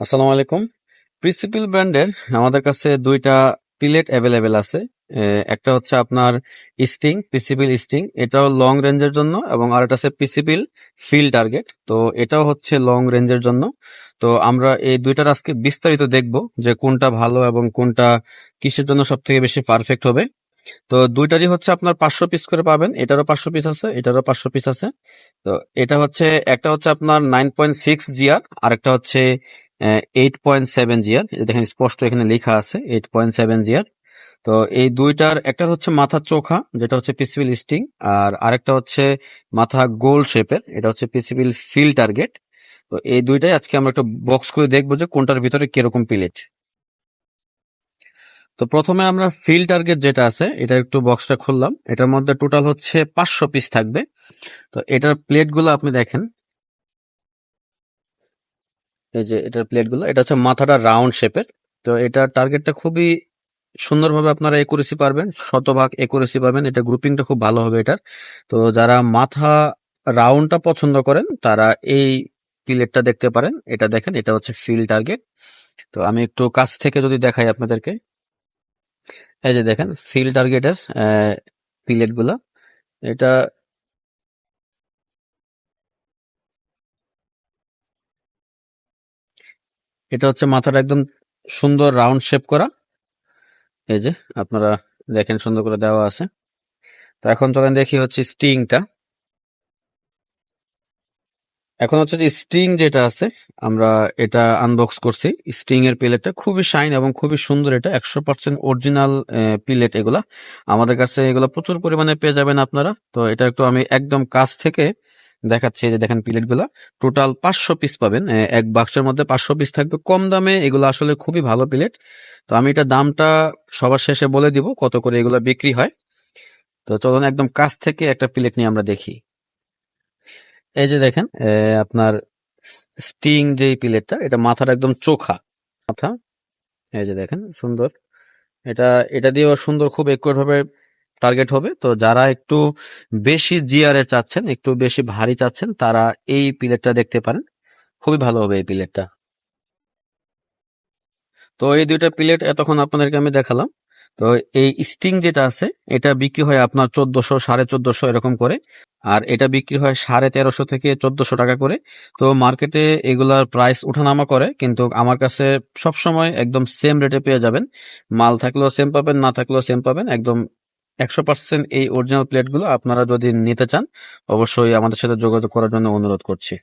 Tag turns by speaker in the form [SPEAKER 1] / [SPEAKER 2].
[SPEAKER 1] আসসালামু আলাইকুম। প্রিন্সিপিল ব্র্যান্ডের আমাদের কাছে দুইটা পিলেট অ্যাভেলেবেল আছে। একটা হচ্ছে আপনার স্টিং পিসিপিল স্টিং এটাও লং রেঞ্জের জন্য এবং আরেকটা আছে পিসিপিল ফিল টার্গেট তো এটাও হচ্ছে লং রেঞ্জের জন্য। তো আমরা এই দুইটার আজকে বিস্তারিত দেখব যে কোনটা ভালো এবং কোনটা কিসের জন্য সব থেকে বেশি পারফেক্ট হবে। তো দুইটারই হচ্ছে আপনার পাঁচশো পিস করে পাবেন। এটারও পাঁচশো পিস আছে, এটারও পাঁচশো পিস আছে। তো এটা হচ্ছে, একটা হচ্ছে আপনার নাইন পয়েন্ট সিক্স জিআর আরেকটা হচ্ছে এইট পয়েন্ট সেভেন জিআর দেখেন স্পষ্ট এখানে লেখা আছে এইট পয়েন্ট সেভেন জিআর তো এই দুইটার একটা হচ্ছে মাথা চোখা, যেটা হচ্ছে পিসিবিল স্টিং আর আরেকটা হচ্ছে মাথা গোল শেপের এটা হচ্ছে পিসিবিল ফিল টার্গেট তো এই দুইটাই আজকে আমরা একটা বক্স করে দেখব যে কোনটার ভিতরে কীরকম প্লেট তো প্রথমে আমরা ফিল টার্গেট যেটা আছে, এটা একটু বক্সটা খুললাম। এটার মধ্যে টোটাল হচ্ছে পাঁচশো পিস থাকবে। তো এটার প্লেটগুলো আপনি দেখেন এই যে এটার প্লেটগুলো, এটা হচ্ছে মাথাটা রাউন্ড শেপের। তো এটার টার্গেটটা খুবই সুন্দরভাবে আপনারা একুরেসি পারবেন, শতভাগ একুরেসি পাবেন। এটা গ্রুপিংটা খুব ভালো হবে এটার। তো যারা মাথা রাউন্ডটা পছন্দ করেন, তারা এই প্লেটটা দেখতে পারেন। এটা দেখেন, এটা হচ্ছে ফিল টার্গেট তো আমি একটু কাছ থেকে যদি দেখাই আপনাদেরকে। এই যে দেখেন ফিল টার্গেটের প্লেটগুলা এটা এটা হচ্ছে মাথাটা একদম সুন্দর রাউন্ড শেপ করা। এই যে, আপনারা দেখেন সুন্দর করে দেওয়া আছে। তো এখন চলেন দেখি হচ্ছে স্টিংটা। এখন হচ্ছে যে স্টিং যেটা আছে, আমরা এটা আনবক্স করছি। স্টিং এর প্লেটটা খুবই শাইন এবং খুবই সুন্দর এটা, একশো পার্সেন্ট অরিজিনাল প্লেট এগুলা। আমাদের কাছে এগুলা প্রচুর পরিমাণে পেয়ে যাবেন আপনারা। তো এটা একটু আমি একদম কাছ থেকে দেখাচ্ছি যে দেখেন প্লেটগুলা টোটাল পাঁচশো পিস পাবেন। এক বাক্সের মধ্যে পাঁচশো পিস থাকবে। কম দামে এগুলো আসলে খুবই ভালো প্লেট। তো আমি এটা দামটা সবার শেষে বলে দিব কত করে এগুলো বিক্রি হয়। তো চলুন একদম কাছ থেকে একটা প্লেট নিয়ে আমরা দেখি। এই যে দেখেন আপনার স্টিং যে প্লেটটা, এটা মাথার একদম চোখা। মাথা, এই যে দেখেন, সুন্দর। এটা এটা দিয়েও সুন্দর, খুব একুরেট ভাবে টার্গেট হবে। তো যারা একটু বেশি জিআর চাচ্ছেন, একটু বেশি ভারী চাচ্ছেন, তারা এই প্লেটটা দেখতে পারেন। খুবই ভালো হবে এই প্লেটটা তো এই দুইটা প্লেট এতক্ষণ আপনাদেরকে আমি দেখালাম। তো এই স্টিং যেটা আছে, এটা বিক্রি হয় আপনার চোদ্দশো, সাড়ে চোদ্দশো এরকম করে। আর এটা বিক্রি হয় সাড়ে তেরোশো থেকে চোদ্দশো টাকা করে। তো মার্কেটে এগুলার প্রাইস উঠানামা করে, কিন্তু আমার কাছে সব সময় একদম সেম রেটে পেয়ে যাবেন। মাল থাকলেও সেম পাবেন, না থাকলেও সেম পাবেন। একদম একশো পার্সেন্ট এই অরিজিনাল প্লেটগুলো আপনারা যদি নিতে চান, অবশ্যই আমাদের সাথে যোগাযোগ করার জন্য অনুরোধ করছি।